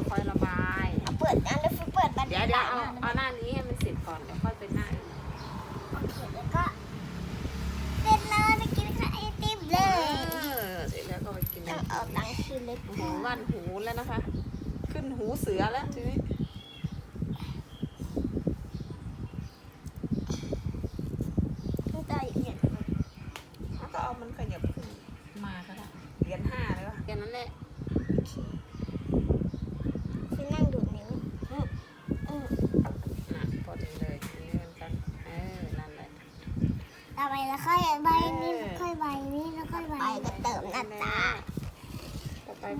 วค่อยระบาย เอาเปิดอันแล้วฟิวเปิดบันเดี๋ยวเดี๋ยวเอาเอาหน้านี้ให้มันเสร็จก่อนเดี๋ยวค่อยเป็นหน้าอื่นโอเคแล้วก็เสร็จเลยไปกินข้าวไอติมเลเอยอเสร็จแล้วก็ไปกินต้องเอาตังค์คืนเลยหูว่านหูแล้วนะคะ ขึ้นหูเสือแล้วทีนี้ต้องจ่ายเหรียญแล้วก็เอามันขยับขึ้นมาก็ได้เหรียญห้าเลยวะแค่นั้นแหละ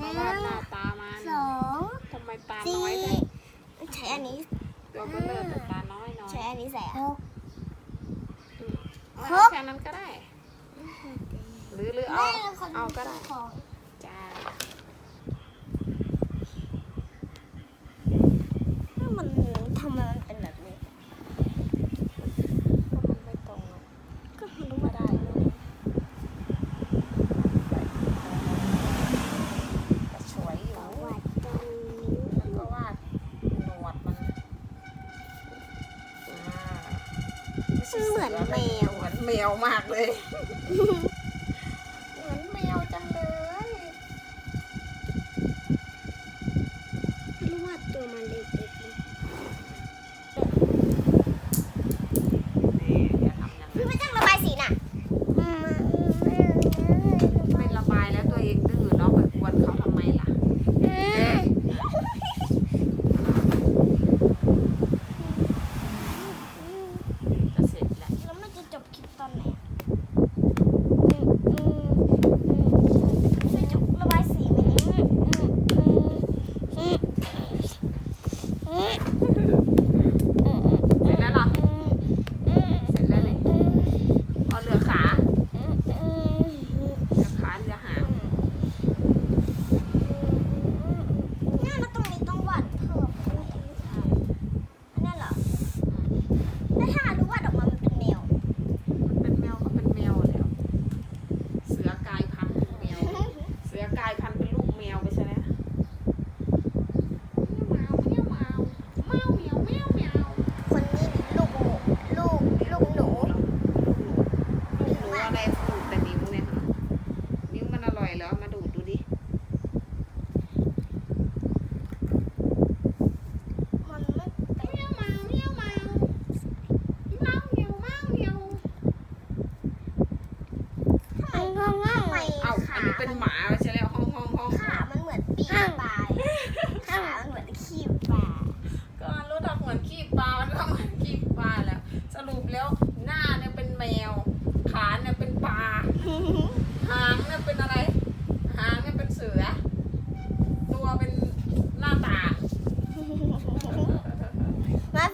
ก็วาดหน้าตามันสองทำไมตาสี่น้อยจังใช้อันนี้ ตัวเบลเลอร์แต่ตาน้อยน้อยใช้อันนี้ใส่หกเอาครบแค่นั้นก็ได้ หรือหรือเอา เอาก็ได้ ของ จ้า มันทำไมมันเป็นแบบนี้ ก็มันไม่ตรงอะ ก็รู้มาได้ แต่สวยอยู่ วัดตรงนี้ แล้วก็วาดหนวดมันอ่าไใช่ เหมือน สื แมว เหมือนแม วมากเลย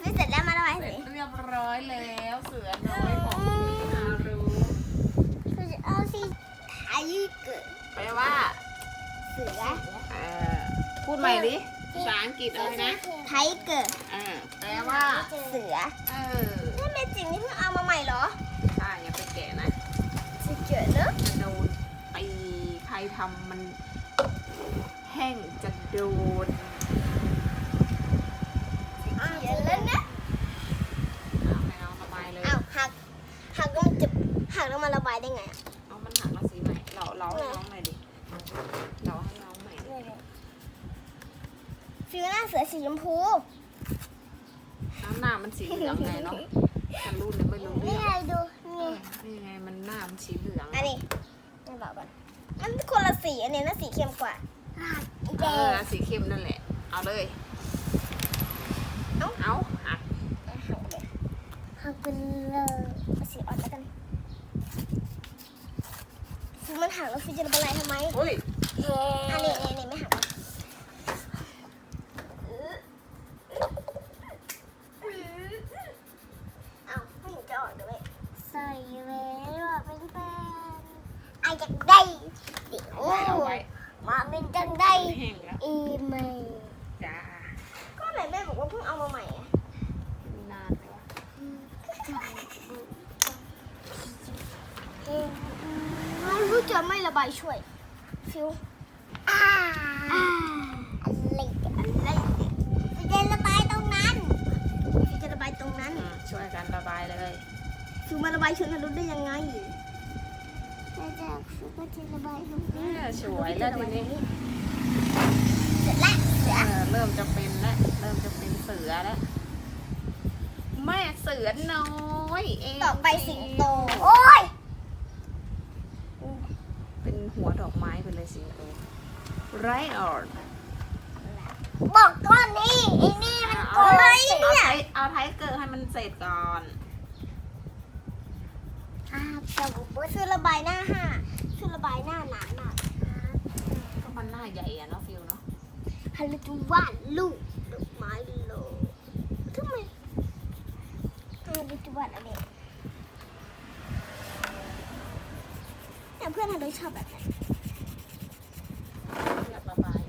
มาฟิเสร็จแล้วมาระบายเสร็สีจเรียบร้อยแล้วเสือน้อยของพี่ฮารุคือจะเอาสีไทยเกิดแปลว่าเสือเออพูดใหม่ดิภาษาอังกฤษอะไรนะไทยเกิดเออแปลว่าเสือเออนี่เมจิกนี่เพิ่งเอามาใหม่เหรอใช่อย่าไปแกะนะจะเกิดเนอะจะโดนตีใครทำมันแห้งจะโดน เขียนแล้วนะ เอาไปเอาระบายเลย อ้าวหักหักแล้วมันจะหักแล้วมาระบายได้ไงอะ เอามันหักมาสีใหม่ เราเราให้น้องหน่อยดิ เราให้น้องใหม่ดิ ฟิวหน้าเสือสีชมพูน้ำหน้ามันสีเหลืองไงเนาะฉันรู้เนี่ยไม่รู้นี่เรื่องไงดูเอนี่อนี่ไงมันหน้ามันสีเหลืองอันนี้ไม่บอกก่อนมันคนละสีอันนี้น่าสีเข้มกว่าแดเอองสีเข้มนั่นแหละ เอาเลยเอาเอาหักหักเลยหักเป็นเลยเอาสีอ่อนแล้วกันฟิวมันหักแล้วฟิวจะระบายทำไมอุ้ยอันนี้อันนี้ไม่หัก บายช่วยฟิวอ่าอะไรอะไรจะระบายตรงนั้นจะระบายตรงนั้นช่วยกันระบายเลยฟิวมาระบายชวนนุษได้ยังไงแล้วจะฟิวก็จะระบายตรงนี้สวยแล้วทีนี้เสร็จล้เริ่มจะเป็นแล้วเริ่มจะเป็นเสือแล้วแม่เสือน้อยเองต่อไปสิงโตโอ้ย หัวดอกไม้ไปเลยสิงโตไรออดบอกก้อนนี้ไอ้นี่มันเอาอะไรเอาเนี่ยไทเอาไทเกอร์ให้มันเสร็จก่อน อ่าแต่ว่าคือระบายหน้าห้าคือระบายหน้าหนาหนาก็มันหน้าใหญ่อะเนาะฟิลเนาะฮัลโหลจูวาดลูกดอกไม้โลทำไมฮัลโหลจูวาดอะไร แต่เพื่อนฮัลโหลชอบแบบไหนอยากระบาย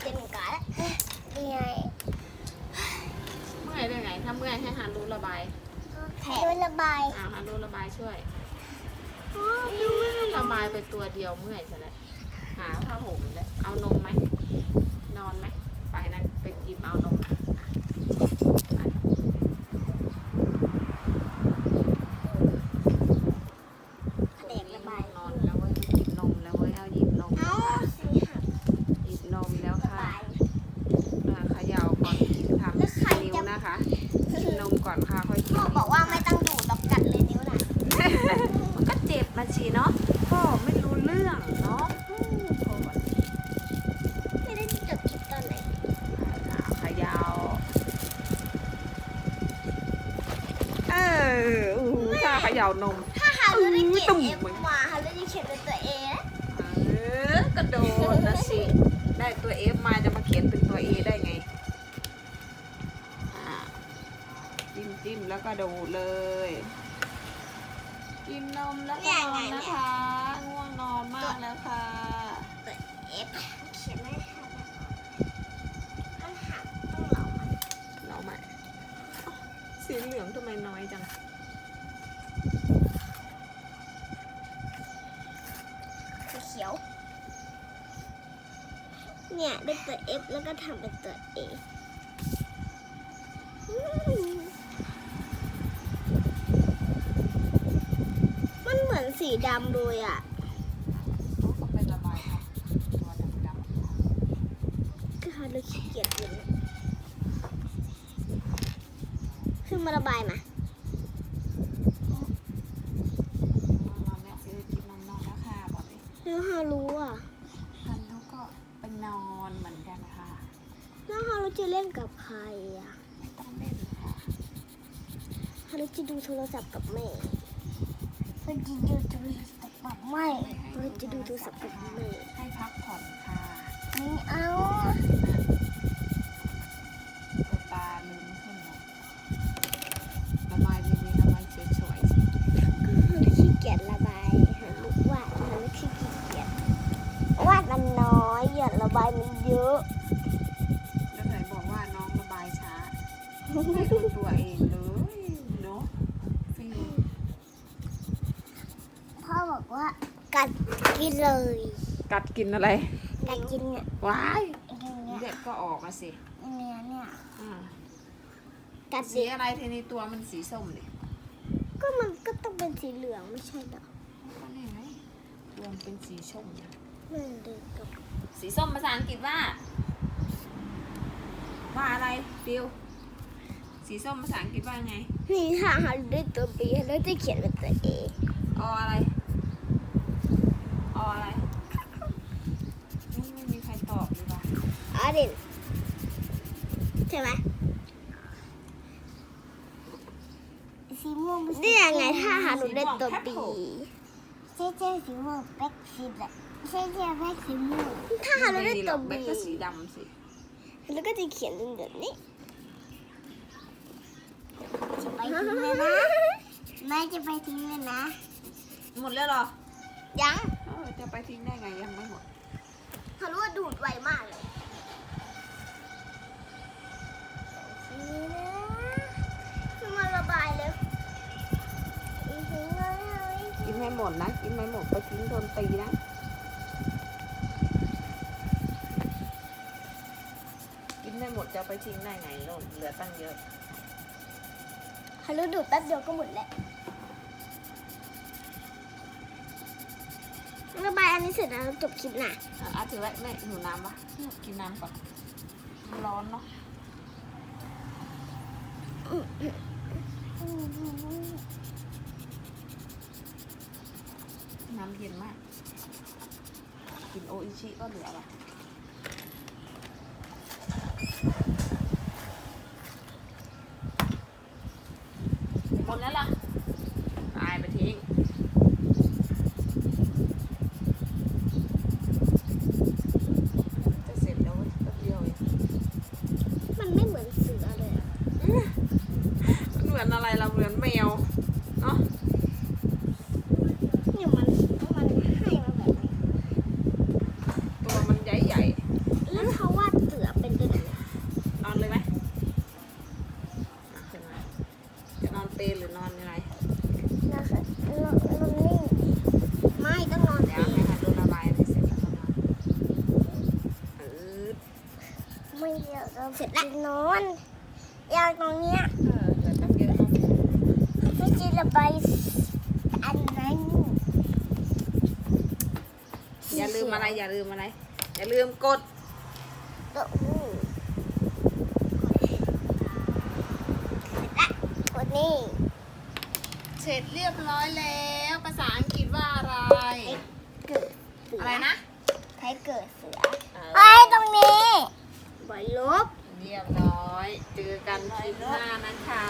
เป็นเหมือนกันนี่ไงเมื่อยได้ไงถ้าเมื่อยให้ฮารุระบายแผลระบายอ่าฮารุระบายช่วยระบายไปตัวเดียวเมื่อยซะแล้วหาผ้าห่มแล้วเอานมไหม นอนไหม ไปนั่นไปกินเอานมไป แผลระบาย นอนแล้วเว้ยหยิบนมแล้วเว้ยเอาหยิบนม เอ้า แล้วค่ะ สีหัก หยิบนมแล้ว ระ ค่ะ บาย อ่าเขย่าก่อนทำ แล้วใคร นิ้ว จะ นะคะกินนมก่อนค่ะค่อยกิน พ่อบอกว่าไม่ต้องดูดต้องกัดเลยนิ้วน่ะ มันก็เจ็บมา ชีเนาะพ่อไม่รู้เรื่องเนาะไม่ได้จบคลิปตอนไหนอ่าเขยาเอออู้หูถ้าเขย่านมถ้าฮารุได้เขียตุ่นมเอฟมาฮารุจะเขียนเป็นตัวเอเออกระโดดนะสิได้ตัว F มาจะมาเขียนเป็นตัว A ได้ไงจิ้มจิ้มแล้วก็โดดเลย กินนมแล้วก็นอนนะคะ ง่วงนอนมากแล้วค่ะตัวเอฟเขียนไม่หักมันหักต้องเหลามันเราใหม่เอ้าสีเหลืองทำไมน้อยจังสีเขียว เนี่ยได้ตัว F แล้วก็ทำเป็นตัว A อืมมันเหมือน สีดำเลยอะ ก็เป็นระบายครับตัวดำก็ฮารุขี้เกียจกินคือมาระบายมาๆนอนแล้วซื้อกินนมนอนแล้วค่ะบอกเลยแล้วฮารุอะทันแล้วก็ไปนอนเหมือนกันค่ะแล้วฮารุจะเล่นกับใครอะไม่ต้องเล่นค่ะฮารุจะดูโทรศัพท์กับแม่ ฮารุจะดูโทรศัพท์กับแม่ฮารุจะดูโทรศัพท์กับแม่ให้พักผ่อนค่ะไม่เอาตัวตาลืมขึ้นหรอระบายดีๆระบายสวยๆสิก็ฮารุขี้เกียจระบายฮารุวาดฮารุขี้เกียจวาดมันน้อยอย่าระบายมันเยอะ แล้วไหนบอกว่าน้องระบายช้าให้ดูตัวเองเลยเนาะฟิล พ่อบอกว่ากัดกิน เลยกัดกินอะไร กัดกินเนี่ยว้ายเนี่ยเด็กก็ออกมาสิเนี่ยเนี่ยอ่ากัดสีดิอะไรทีนี้ตัวมันสีส้มเลยก็มันก็ต้องเป็นสีเหลืองไม่ใช่เหรอก็นี่ไงตัวมันเป็นสีส้มนะมันเด็กกับสีส้มภาษาอังกฤษว่า ว่าอะไรฟิลสีส้มภาษาอังกฤษว่าไงนี่ถ้าหาด้วยตัวบีแล้วจะเขียนเป็นตัวเอออะไร ออะไรนี่ไม่มีใครตอบเลยว่ะอารินใช่ไหมสีม่วงนี่ยังไงถ้าหาหนูได้ตัวบีใช่ใช่สีม่วงแบ็คสีแบบใช่ใช่แบ็คสีม่วงถ้าหาหนูได้ม่หรตัอวกแบ็บีคก็สีดำสิแล้วก็จะเขียนเป็นแบบนี้จะไปทิ้งเลยนะแม่จะไปทิ้งเลยนะ หมดแล้วเหรอ ยังเออ จะไปทิ้งได้ไงยังไม่หมดทะลุดูดไวมากเลยมัระบายเลยกินไม่หมดนะ กินไม่หมดไปทิ้งโดนตีนะกินไม่หมดจะไปทิ้งได้ไงโลดเหลือตั้งเยอะทะลุดูดแป๊บเดียวก็หมดแหละ ระบายอันนี้เสร็จแล้วจบคลิปนะอะอาถือไว้แม่หิวน้ำปะกินน้ำก่อนมันร้อนเนาะน้ำเย็นมาก กินโออิชิก็เหลือละหมดแล้วล่ะตายไปทิ้ง จะเสร็จแล้วเว้ยแป๊บเดียวเอง มันไม่เหมือนเสือเลยอะ มันเหมือนอะไรเราเหมือนแมว เนาะ เนี่ยมันมันให้มาแบบนี้ ตัวมันใหญ่ใหญ่ แล้วเขาวาดเสือเป็นตัวไหนอะ ๆนอนเลยไหมอะขึ้นมาจะนอนเปรย์หรือนอนอะไรนะคะนอนนอนนิ่งไม่ต้องนอนเดี๋ยวให้ค่ะดูระบายให้เสร็จแล้วก็นอนเออไม่เดี๋ยวเราเสร็จแล้วนอนอยากตรงเนี้ยเออแต่ตั้งเยอะเนาะไม่จีระบายอันนั้นอย่าลืมอะไรอย่าลืมอะไร อย่าลืมกดตัวอู้กด นี่ เสร็จเรียบร้อยแล้ว ภาษาอังกฤษว่าอะไร เกิดเสืออะไรนะใครเกิดเสือเอไอ้อตรงนี้บอยลบ เรียบร้อย เจอกันคลิปหน้านะคะ